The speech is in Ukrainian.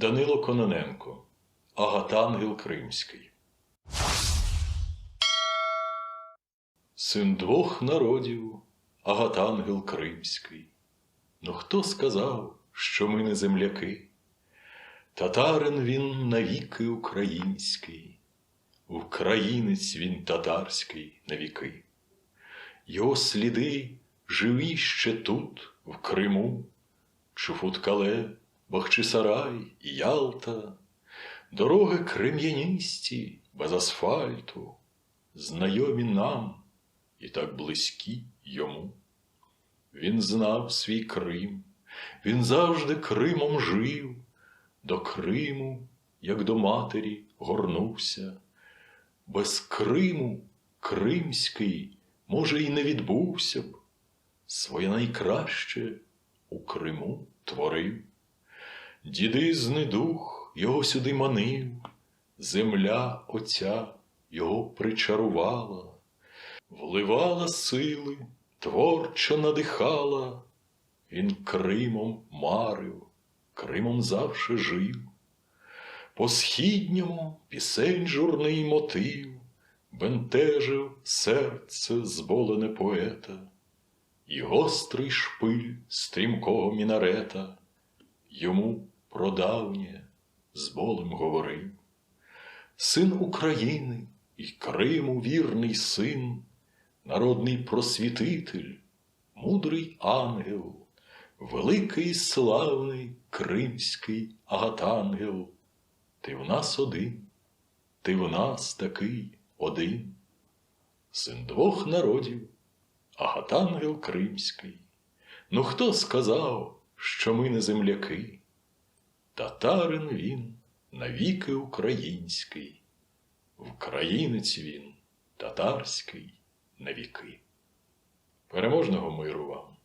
Данило Кононенко, Агатангел Кримський. Син двох народів, Агатангел Кримський. Ну хто сказав, що ми не земляки? Татарин він навіки український, Українець він татарський навіки. Його сліди живі ще тут, в Криму, Чуфуткале, Бахчисарай, Ялта, дороги крем'яністі, без асфальту, знайомі нам і так близькі йому. Він знав свій Крим, він завжди Кримом жив, до Криму, як до матері, горнувся. Без Криму Кримський, може, і не відбувся б, своє найкраще у Криму творив. Дідизний дух його сюди манив, земля отця його причарувала, вливала сили, творчо надихала, він Кримом марив, Кримом завше жив. По східньому пісень журний мотив бентежив серце зболене поета, і гострий шпиль стрімкого мінарета йому про давнє з болем говорив. Син України і Криму вірний син, народний просвітитель, мудрий ангел, великий славний кримський агатангел. Ти в нас один, ти в нас такий один, син двох народів, агатангел кримський. Ну хто сказав, що ми не земляки? Татарин він навіки український, Українець він татарський навіки. Переможного миру вам!